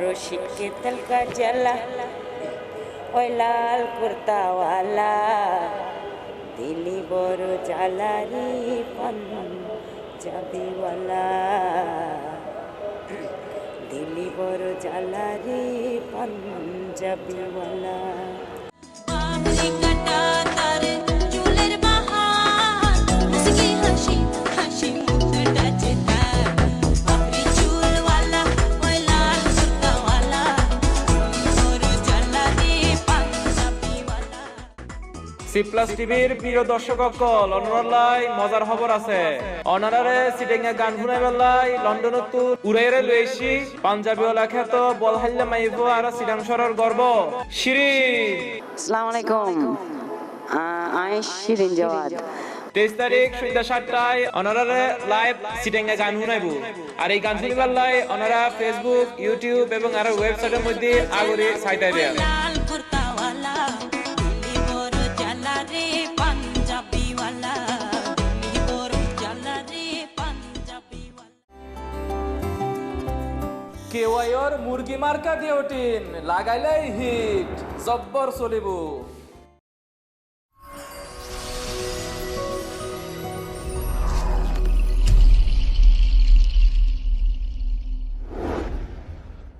রশিদ কে তলকা জ্বালা ওই লাল কুর্তাওয়ালা। দিলি বড় জ্বালারি চাবিওয়ালা দিলি বড় জ্বালারি পান বাবুই সি প্লাস টিভির প্রিয় দর্শক অকল অনরালাই মজার খবর আছে। অনারারে সিটেঙ্গা গান শুনাই বেলাই লন্ডনত উড়াইরে লইছি পাঞ্জাবি ওলা খ্যাত বলহাল্লা মাইবো আর সিডাং শহরের গর্ব। শিরি আসসালামু আলাইকুম। আই শিরিন জওয়াদ তেইশ তারিখ সন্ধ্যা সাতটায় অনারারে লাইভ সিটেঙ্গা গান শুনাইবো। আর এই গান শুনিবার লাই অনারা ফেসবুক ইউটিউব এবং আর ওয়েবসাইটের মধ্যে আগরে সাইটাই দেয়। কেওয়াইর মুরগি মার্কা দিয়ে ওটিন লাগাইলাই হিট জব্বর চলিব।